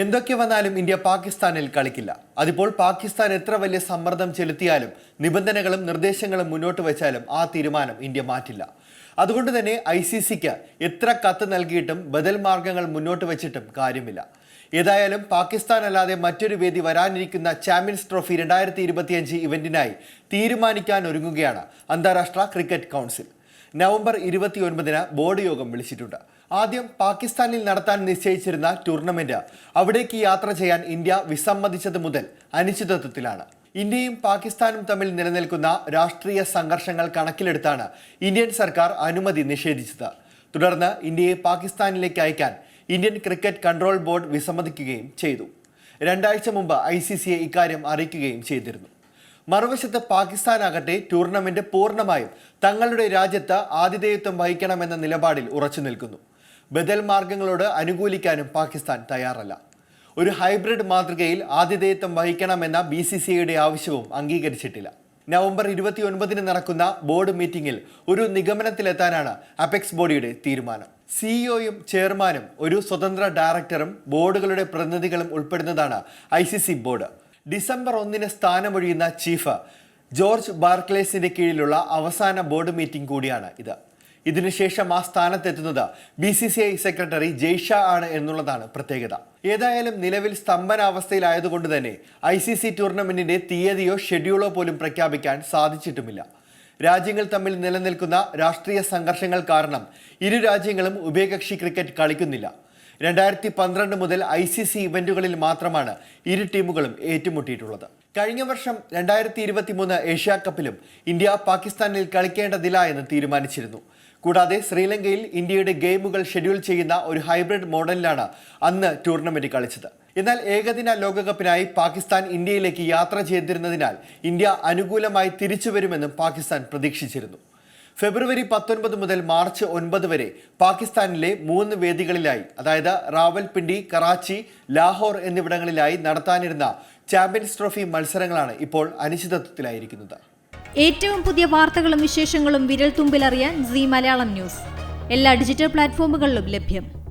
എന്തൊക്കെ വന്നാലും ഇന്ത്യ പാകിസ്ഥാനിൽ കളിക്കില്ല. അതിപ്പോൾ പാകിസ്ഥാൻ എത്ര വലിയ സമ്മർദ്ദം ചെലുത്തിയാലും നിബന്ധനകളും നിർദ്ദേശങ്ങളും മുന്നോട്ട് വെച്ചാലും ആ തീരുമാനം ഇന്ത്യ മാറ്റില്ല. അതുകൊണ്ട് തന്നെ ഐ സി സിക്ക് എത്ര കത്ത് നൽകിയിട്ടും ബദൽ മാർഗങ്ങൾ മുന്നോട്ട് വെച്ചിട്ടും കാര്യമില്ല. ഏതായാലും പാകിസ്ഥാൻ അല്ലാതെ മറ്റൊരു വേദി വരാനിരിക്കുന്ന ചാമ്പ്യൻസ് ട്രോഫി രണ്ടായിരത്തി ഇരുപത്തിയഞ്ച് ഇവന്റിനായി തീരുമാനിക്കാൻ ഒരുങ്ങുകയാണ് അന്താരാഷ്ട്ര ക്രിക്കറ്റ് കൗൺസിൽ. നവംബർ ഇരുപത്തിയൊൻപതിന് ബോർഡ് യോഗം വിളിച്ചിട്ടുണ്ട്. ആദ്യം പാകിസ്ഥാനിൽ നടത്താൻ നിശ്ചയിച്ചിരുന്ന ടൂർണമെന്റ്. അവിടേക്ക് യാത്ര ചെയ്യാൻ ഇന്ത്യ വിസമ്മതിച്ചത് മുതൽ അനിശ്ചിതത്വത്തിലാണ്. ഇന്ത്യയും പാകിസ്ഥാനും തമ്മിൽ നിലനിൽക്കുന്ന രാഷ്ട്രീയ സംഘർഷങ്ങൾ കണക്കിലെടുത്താണ് ഇന്ത്യൻ സർക്കാർ അനുമതി നിഷേധിച്ചത്. തുടർന്ന് ഇന്ത്യയെ പാകിസ്ഥാനിലേക്ക് അയക്കാൻ ഇന്ത്യൻ ക്രിക്കറ്റ് കൺട്രോൾ ബോർഡ് വിസമ്മതിക്കുകയും ചെയ്തു. രണ്ടാഴ്ച മുമ്പ് ഐ സി സിയെ ഇക്കാര്യം അറിയിക്കുകയും ചെയ്തിരുന്നു. മറുവശത്ത് പാകിസ്ഥാനാകട്ടെ ടൂർണമെന്റ് പൂർണമായും തങ്ങളുടെ രാജ്യത്ത് ആതിഥേയത്വം വഹിക്കണമെന്ന നിലപാടിൽ ഉറച്ചു നിൽക്കുന്നു. ബദൽ മാർഗങ്ങളോട് അനുകൂലിക്കാനും പാകിസ്ഥാൻ തയ്യാറല്ല. ഒരു ഹൈബ്രിഡ് മാതൃകയിൽ ആതിഥേയത്വം വഹിക്കണമെന്ന ബി സി സി ഐയുടെ ആവശ്യവും അംഗീകരിച്ചിട്ടില്ല. നവംബർ ഇരുപത്തിയൊൻപതിന് നടക്കുന്ന ബോർഡ് മീറ്റിംഗിൽ ഒരു നിഗമനത്തിലെത്താനാണ് അപെക്സ് ബോഡിയുടെ തീരുമാനം. സിഇഒയും ചെയർമാനും ഒരു സ്വതന്ത്ര ഡയറക്ടറും ബോർഡുകളുടെ പ്രതിനിധികളും ഉൾപ്പെടുന്നതാണ് ഐ ബോർഡ്. ഡിസംബർ ഒന്നിന് സ്ഥാനമൊഴിയുന്ന ചീഫ് ജോർജ് ബാർക്ലേസിന്റെ കീഴിലുള്ള അവസാന ബോർഡ് മീറ്റിംഗ് കൂടിയാണ് ഇത്. ഇതിനുശേഷം ആ സ്ഥാനത്തെത്തുന്നത് B C C I secretary Jay Shah ആണ് എന്നുള്ളതാണ് പ്രത്യേകത. ഏതായാലും നിലവിൽ സ്തംഭനാവസ്ഥയിലായതുകൊണ്ട് തന്നെ ഐ സി സി ടൂർണമെന്റിന്റെ തീയതിയോ ഷെഡ്യൂളോ പോലും പ്രഖ്യാപിക്കാൻ സാധിച്ചിട്ടുമില്ല. രാജ്യങ്ങൾ തമ്മിൽ നിലനിൽക്കുന്ന രാഷ്ട്രീയ സംഘർഷങ്ങൾ കാരണം ഇരു രാജ്യങ്ങളും ഉഭയകക്ഷി ക്രിക്കറ്റ് കളിക്കുന്നില്ല. രണ്ടായിരത്തി പന്ത്രണ്ട് മുതൽ ഐ സി സി ഇവന്റുകളിൽ മാത്രമാണ് ഇരു ടീമുകളും ഏറ്റുമുട്ടിയിട്ടുള്ളത്. കഴിഞ്ഞ വർഷം രണ്ടായിരത്തി ഇരുപത്തി മൂന്ന് ഏഷ്യാ കപ്പിലും ഇന്ത്യ പാകിസ്ഥാനിൽ കളിക്കേണ്ടതില്ല എന്ന് തീരുമാനിച്ചിരുന്നു. കൂടാതെ ശ്രീലങ്കയിൽ ഇന്ത്യയുടെ ഗെയിമുകൾ ഷെഡ്യൂൾ ചെയ്യുന്ന ഒരു ഹൈബ്രിഡ് മോഡലിലാണ് അന്ന് ടൂർണമെന്റ് കളിച്ചത്. എന്നാൽ ഏകദിന ലോകകപ്പിനായി പാകിസ്ഥാൻ ഇന്ത്യയിലേക്ക് യാത്ര ചെയ്തിരുന്നതിനാൽ ഇന്ത്യ അനുകൂലമായി തിരിച്ചു വരുമെന്നും പാകിസ്ഥാൻ പ്രതീക്ഷിച്ചിരുന്നു. ഫെബ്രുവരി പത്തൊൻപത് മുതൽ മാർച്ച് ഒൻപത് വരെ പാകിസ്ഥാനിലെ മൂന്ന് വേദികളിലായി അതായത് റാവൽപിണ്ടി കറാച്ചി ലാഹോർ എന്നിവിടങ്ങളിലായി നടത്താനിരുന്ന ചാമ്പ്യൻസ് ട്രോഫി മത്സരങ്ങളാണ് ഇപ്പോൾ അനിശ്ചിതത്വത്തിലായിരിക്കുന്നത്. ഏറ്റവും പുതിയ വാർത്തകളും വിശേഷങ്ങളും വിരൽ തുമ്പിലറിയാൻ സി മലയാളം ന്യൂസ്. എല്ലാ ഡിജിറ്റൽ പ്ലാറ്റ്ഫോമുകളിലും ലഭ്യം.